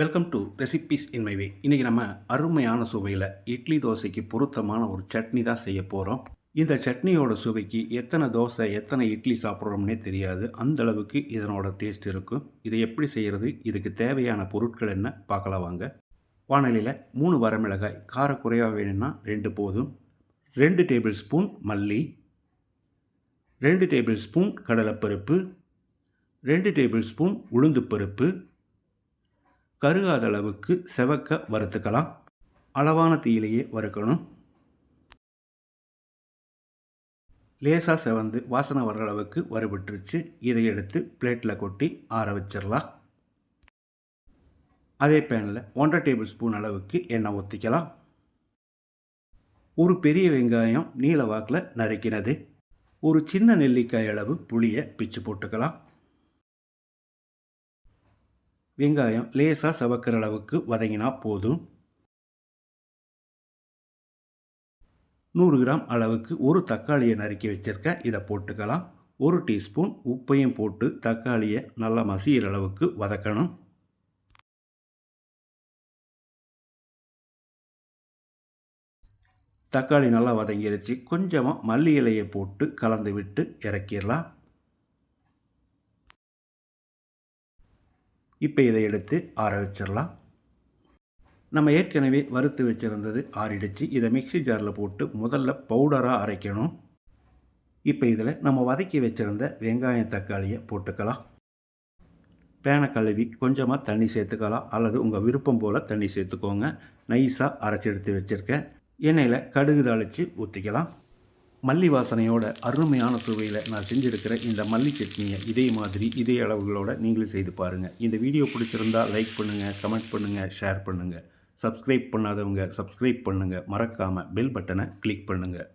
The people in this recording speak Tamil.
Welcome to recipes in my way இன்றைக்கி நம்ம அருமையான சுவையில் இட்லி தோசைக்கு பொருத்தமான ஒரு சட்னி தான் செய்ய போகிறோம் இந்த சட்னியோட சுவைக்கு எத்தனை தோசை எத்தனை இட்லி சாப்பிட்றோம்னே தெரியாது. அந்த அளவுக்கு இதனோட டேஸ்ட் இருக்கும். இதை எப்படி செய்கிறது இதுக்கு தேவையான பொருட்கள் என்ன? பார்க்கலாம் வாங்க. வானலியில் மூணு வரமிளகாய் கார குறைவாக வேணும்னா ரெண்டு போதும். ரெண்டு டேபிள் ஸ்பூன் மல்லி. ரெண்டு டேபிள் ஸ்பூன் கடலைப்பருப்பு. ரெண்டு டேபிள் ஸ்பூன் உளுந்து பருப்பு. கருகாத அளவுக்கு செவக்க வறுத்துக்கலாம். அளவான தீயிலேயே வறுக்கணும். லேசாக செவந்து வாசனை வர்ற அளவுக்கு வறுபட்டுருச்சு. இதை எடுத்து பிளேட்டில் கொட்டி ஆற வச்சிடலாம் அதே பேனில் ஒன்றரை டேபிள் ஸ்பூன் அளவுக்கு எண்ணெய் ஊற்றிக்கலாம் ஒரு பெரிய வெங்காயம் நீல வாக்கில் நறுக்கினது. ஒரு சின்ன நெல்லிக்காய் அளவு புளியை பிச்சு போட்டுக்கலாம். வெங்காயம் லேசாக சவக்கிற அளவுக்கு வதங்கினா போதும். நூறு கிராம் அளவுக்கு ஒரு தக்காளியை நறுக்கி வச்சுருக்கேன் இதை போட்டுக்கலாம். ஒரு டீஸ்பூன் உப்பையும் போட்டு தக்காளியை நல்லா மசிகிற அளவுக்கு வதக்கணும். தக்காளி நல்லா வதங்கிருச்சு. கொஞ்சமாக மல்லி இலையை போட்டு கலந்து விட்டு இறக்கிடலாம். இப்போ இதை எடுத்து ஆற வச்சிடலாம் நம்ம ஏற்கனவே வறுத்து வச்சுருந்தது ஆறிடுச்சு. இதை மிக்சி ஜாரில் போட்டு முதல்ல பவுடராக அரைக்கணும். இப்போ இதில் நம்ம வதக்கி வச்சுருந்த வெங்காயம் தக்காளியை போட்டுக்கலாம். பேனை கழுவி கொஞ்சமாக தண்ணி சேர்த்துக்கலாம். அல்லது உங்கள் விருப்பம் போல் தண்ணி சேர்த்துக்கோங்க. நைஸாக அரைச்சி எடுத்து வச்சுருக்கேன். எண்ணெயில் கடுகு தாளித்து ஊற்றிக்கலாம் மல்லி வாசனையோட அருமையான சுவையில் நான் செஞ்சுருக்கிற இந்த மல்லி சட்னியை இதே மாதிரி இதே அளவுகளோட நீங்களும் செய்து பாருங்கள் இந்த வீடியோ பிடிச்சிருந்தா லைக் பண்ணுங்கள் கமெண்ட் பண்ணுங்கள் ஷேர் பண்ணுங்கள் சப்ஸ்கிரைப் பண்ணாதவங்க சப்ஸ்கிரைப் பண்ணுங்கள் மறக்காமல் பெல் பட்டனை கிளிக் பண்ணுங்கள்